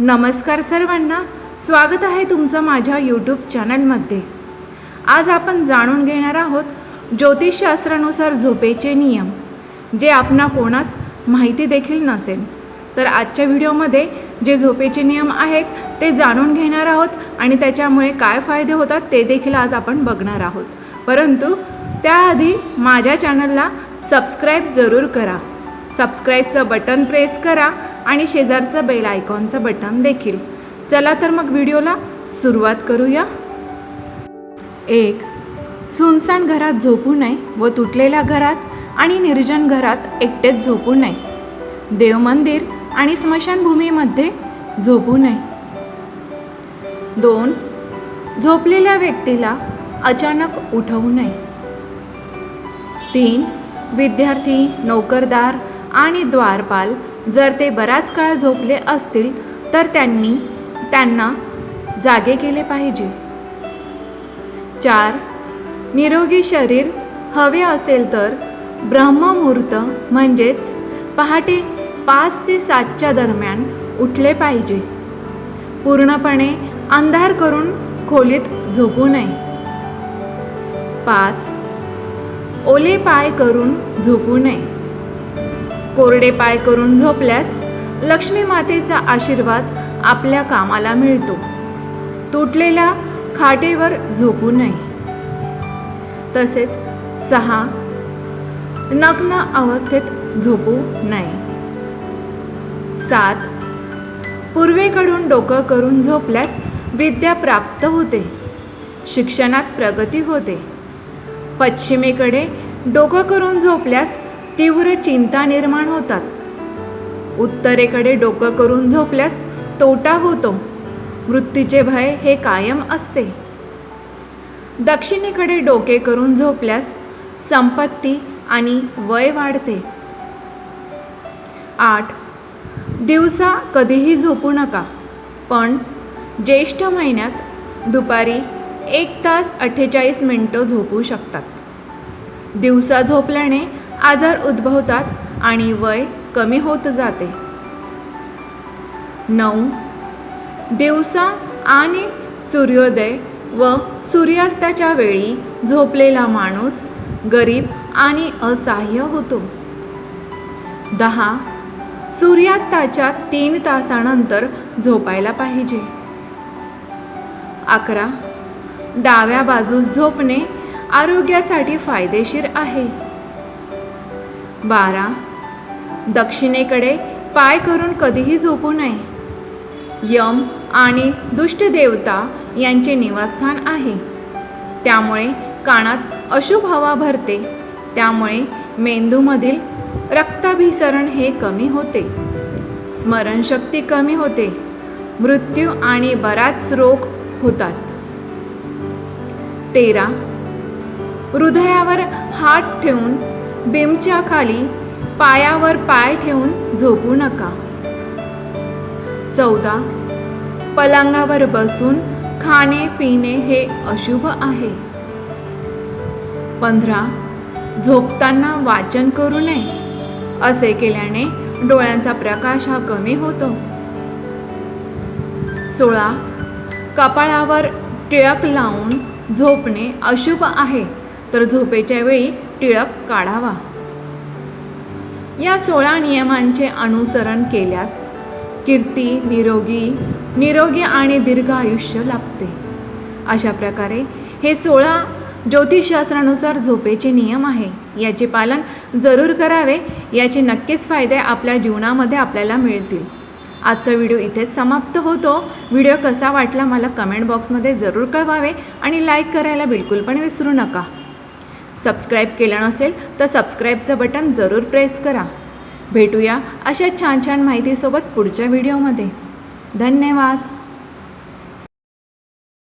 नमस्कार सर्वांना. स्वागत आहे तुमचं माझ्या यूट्यूब चॅनलमध्ये आज आपण जाणून घेणार आहोत ज्योतिषशास्त्रानुसार झोपेचे नियम जे आपणा कोणास माहिती देखील नसेल. तर आजच्या व्हिडिओमध्ये जे झोपेचे नियम आहेत ते जाणून घेणार आहोत आणि त्याच्यामुळे काय फायदे होतात ते देखील आज आपण बघणार आहोत. परंतु त्याआधी माझ्या चॅनलला सबस्क्राईब जरूर करा. सबस्क्राईबचं बटन प्रेस करा आणि शेजारचं बेल आयकॉनचं बटन देखील. चला तर मग व्हिडिओला सुरुवात करूया. एक सुनसान घरात झोपू नये व तुटलेल्या घरात आणि निर्जन घरात एकटेच झोपू नये. देवमंदिर आणि स्मशानभूमीमध्ये झोपू नये. दोन झोपलेल्या व्यक्तीला अचानक उठवू नये. तीन विद्यार्थी नोकरदार आणि द्वारपाल जर ते बराच काळ झोपले असतील तर त्यांनी त्यांना जागे केले पाहिजे. चार निरोगी शरीर हवे असेल तर ब्रह्ममुहूर्त म्हणजेच पहाटे पाच ते सातच्या दरम्यान उठले पाहिजे. पूर्णपणे अंधार करून खोलीत झोपू नये. पाच ओले पाय करून झोपू नये. कोरडे पाय करून झोपल्यास लक्ष्मी मातेचा आशीर्वाद आपल्या कामाला मिळतो. तुटलेल्या खाटेवर झोपू नये. तसेच सहा नग्न अवस्थेत झोपू नये. सात पूर्वेकडून डोकं करून झोपल्यास विद्या प्राप्त होते. शिक्षणात प्रगती होते. पश्चिमेकडे डोकं करून झोपल्यास तीव्र चिंता निर्माण होतात. उत्तरेकडे डोकं करून झोपल्यास तोटा होतो. मृत्यूचे भय हे कायम असते. दक्षिणेकडे डोके करून झोपल्यास संपत्ती आणि वय वाढते. आठ. दिवसा कधीही झोपू नका. पण ज्येष्ठ महिन्यात दुपारी एक तास अठ्ठेचाळीस मिनटं झोपू शकतात. दिवसा झोपल्याने आजार उद्भवतात आणि वय कमी होत जाते. नऊ. दिवसा आणि सूर्योदय व सूर्यास्ताच्या वेळी झोपलेला माणूस गरीब आणि असहाय्य होतो. दहा. सूर्यास्ताच्या तीन तासानंतर झोपायला पाहिजे. अकरा. डाव्या बाजूस झोपणे आरोग्यासाठी फायदेशीर आहे. बारा. दक्षिणेकडे पाय करून कधीही झोपू नये. यम आणि दुष्ट देवता यांचे निवासस्थान आहे. त्यामुळे कानात अशुभ हवा भरते. त्यामुळे मेंदूमधील रक्ताभिसरण हे कमी होते. स्मरणशक्ती कमी होते. मृत्यू आणि बराच रोग होतात. तेरा. हृदयावर हात ठेवून बिमच्या खाली पायावर पाय ठेवून झोपू नका. चौदा. पलंगावर बसून खाणे पिणे हे अशुभ आहे. पंधरा. झोपताना वाचन करू नये असे केल्याने डोळ्यांचा प्रकाश हा कमी होतो. सोळा. कपाळावर टिळक लावून झोपणे अशुभ आहे तर झोपेच्या वेळी टिळक काढावा. या सोळा नियमांचे अनुसरण केल्यास कीर्ती निरोगी निरोगी आणि दीर्घ आयुष्य लाभते. अशा प्रकारे हे सोळा ज्योतिषशास्त्रानुसार झोपेचे नियम आहे. याचे पालन जरूर करावे. याचे नक्कीच फायदे आपल्या जीवनामध्ये आपल्याला मिळतील. आजचा व्हिडिओ इथेच समाप्त होतो. व्हिडिओ कसा वाटला मला कमेंट बॉक्समध्ये जरूर कळवावे आणि लाईक करायला बिलकुल पण विसरू नका. सबस्क्राईब केलं नसेल तर सबस्क्राईबचं बटन जरूर प्रेस करा. भेटूया अशा छान छान माहितीसोबत पुढच्या व्हिडिओमध्ये धन्यवाद.